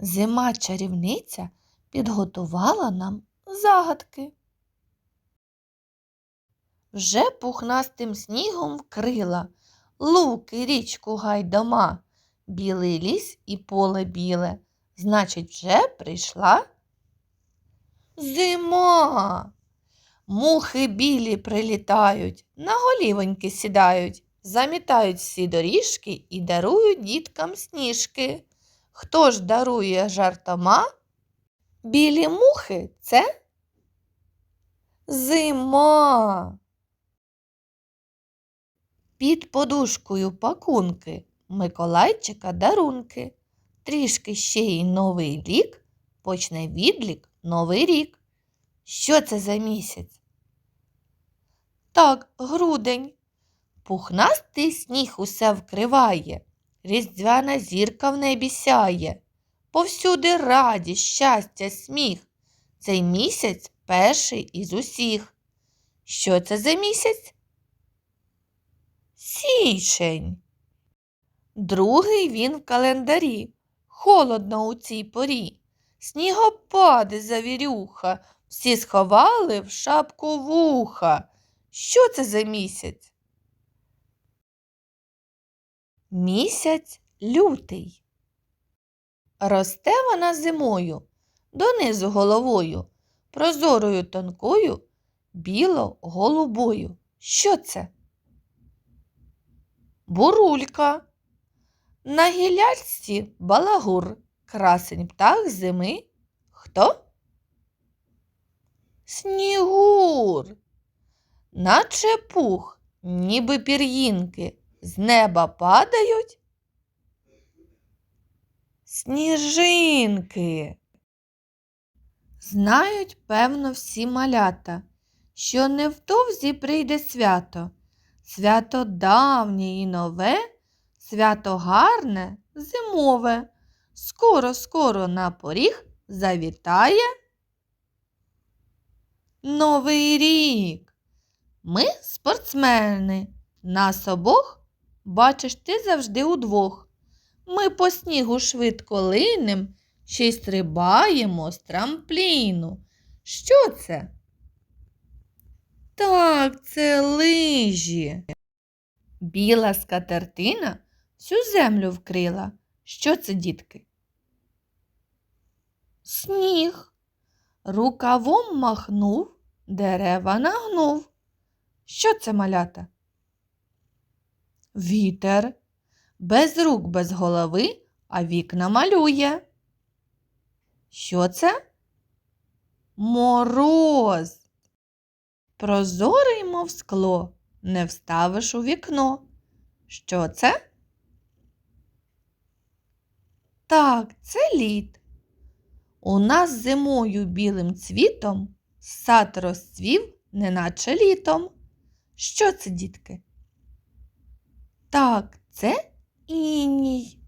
Зима чарівниця підготувала нам загадки. Вже пухнастим снігом вкрила луки, річку гайдома, білий ліс і поле біле. Значить, вже прийшла зима. Мухи білі прилітають, на голівоньки сідають, замітають всі доріжки і дарують діткам сніжки. Хто ж дарує жартома? Білі мухи це зима. Під подушкою пакунки, Миколайчика дарунки. Трішки ще й новий рік, почне відлік новий рік. Що це за місяць? Так, грудень. Пухнастий сніг усе вкриває, різдвяна зірка в небі сяє. Повсюди радість, щастя, сміх. Цей місяць перший із усіх. Що це за місяць? Січень. Другий він в календарі. Холодно у цій порі. Снігопади завірюха, всі сховали в шапку вуха. Що це за місяць? Місяць лютий. Росте вона зимою, донизу головою, прозорою тонкою, біло-голубою. Що це? Бурулька. На гілячці балагур, красень птах зими. Хто? Снігур. Наче пух, ніби пір'їнки, з неба падають. Сніжинки. Знають, певно, всі малята, що невдовзі прийде свято. Свято давнє і нове, свято гарне, зимове. Скоро, скоро на поріг завітає Новий рік. Ми спортсмени. Нас обох, бачиш, ти завжди удвох. Ми по снігу швидко линем, ще й стрибаємо з трампліну. Що це? Так, це лижі. Біла скатертина всю землю вкрила. Що це, дітки? Сніг. Рукавом махнув, дерева нагнув. Що це малята? Вітер. Без рук, без голови, а вікна малює. Що це? Мороз. Прозорий, мов скло, не вставиш у вікно. Що це? Так, це лід. У нас зимою білим цвітом сад розцвів, неначе літом. Що це, дітки? Так, це іній.